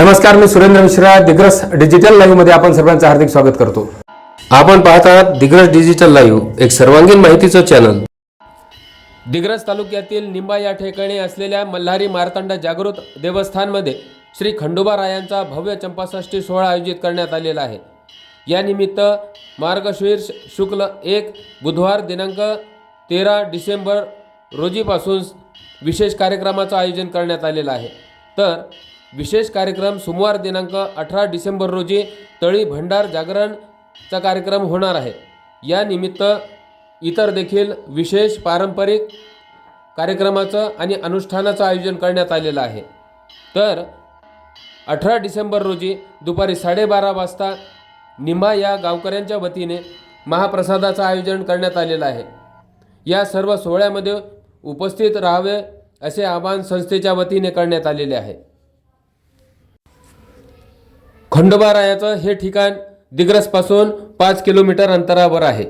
नमस्कार मी सुरेंद्र मिश्रा दिग्रस डिजिटल लाईव्हमध्ये आपण सर्वांचं हार्दिक स्वागत करतो. आपण पाहत आहात दिग्रस डिजिटल लाईव्ह एक सर्वांगीण माहितीचं चॅनल दिग्रस तालुक्यातील निंबा या ठिकाणी असलेल्या मल्हारी मार्तंड जागृत देवस्थानमध्ये श्री खंडोबा रायांचा भव्य चंपाषष्ठी सोहळा आयोजित करण्यात आलेला आहे. यानिमित्त मार्गशीर्ष शुक्ल एक बुधवार दिनांक तेरा डिसेंबर रोजीपासून विशेष कार्यक्रमाचं आयोजन करण्यात आलेलं आहे. तर विशेष कार्यक्रम सोमवार दिनांक अठरा डिसेंबर रोजी तळी भंडार जागरणचा कार्यक्रम होणार आहे. या निमित्त इतर देखील विशेष पारंपरिक कार्यक्रमाचं आणि अनुष्ठानाचं आयोजन करण्यात आलेलं आहे. तर अठरा डिसेंबर रोजी दुपारी साडेबारा वाजता निंबा या गावकऱ्यांच्या वतीने महाप्रसादाचं आयोजन करण्यात आलेलं आहे. या सर्व सोहळ्यामध्ये उपस्थित राहावे असे आवाहन संस्थेच्या वतीने करण्यात आलेले आहे. खंडोबारायाचं हे ठिकाण दिग्रसपासून पाच किलोमीटर अंतरावर आहे.